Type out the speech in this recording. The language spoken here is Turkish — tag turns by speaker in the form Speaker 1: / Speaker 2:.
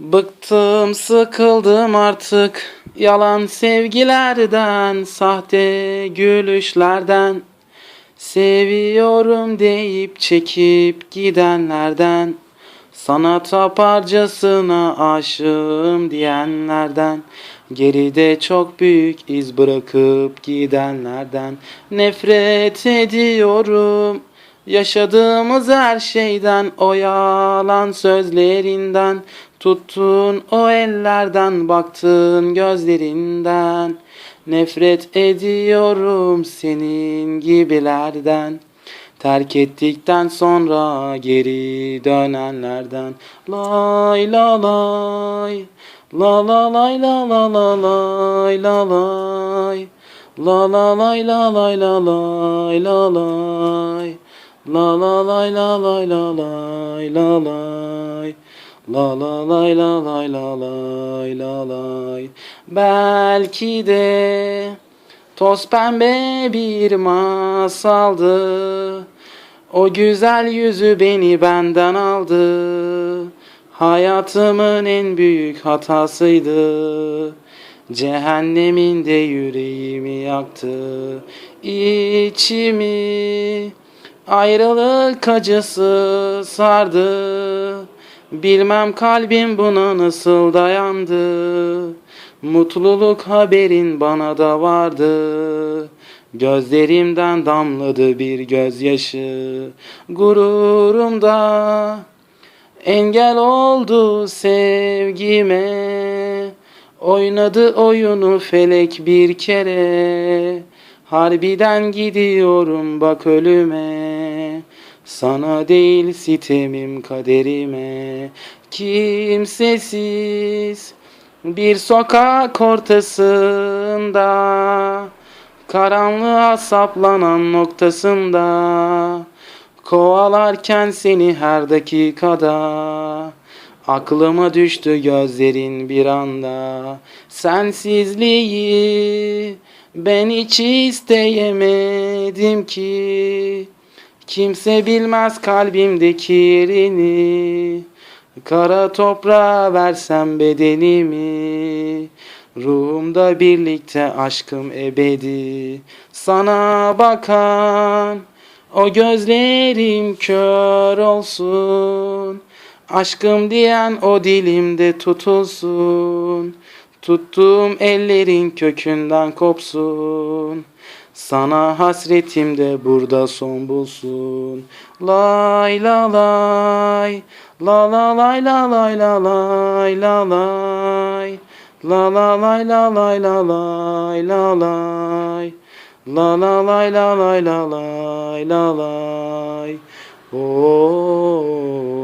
Speaker 1: Bıktım sıkıldım artık. Yalan sevgilerden sahte gülüşlerden. Seviyorum deyip çekip gidenlerden. Sana taparcasına aşığım diyenlerden. Geride çok büyük iz bırakıp gidenlerden. Nefret ediyorum Yaşadığımız her şeyden o yalan sözlerinden Tuttun o ellerden baktın gözlerinden. Nefret ediyorum senin gibilerden. Terk ettikten sonra geri dönenlerden. Lay la lay La la lay la la la lay la lay. La la lay la lay la lay la lay La la lay la lay la lay la lay. La la lay la lay la lay la lay. Belki de toz pembe bir masaldı. O güzel yüzü beni benden aldı. Hayatımın en büyük hatasıydı. Cehennemin de yüreğimi yaktı. İçimi ayrılık acısı sardı. Bilmem kalbim buna nasıl dayandı. Mutluluk haberin bana da vardı. Gözlerimden damladı bir gözyaşı. Gururumda engel oldu sevgime. Oynadı oyunu felek bir kere. Harbiden gidiyorum bak ölüme Sana değil sitemim kaderime. Kimsesiz bir sokak ortasında Karanlığa saplanan noktasında Kovalarken seni her dakikada Aklıma düştü gözlerin bir anda. Sensizliği ben hiç isteyemedim ki Kimse bilmez kalbimdeki yerini. Kara toprağa versem bedenimi. Ruhumda birlikte aşkım ebedi. Sana bakan o gözlerim kör olsun. Aşkım diyen o dilimde tutulsun. Tuttuğum ellerin kökünden kopsun Sana hasretim de burada son bulsun. Lay la lay. La la lay la lay la lay la lay. La la lay la lay la lay la lay. La la lay la lay la lay la lay. Oh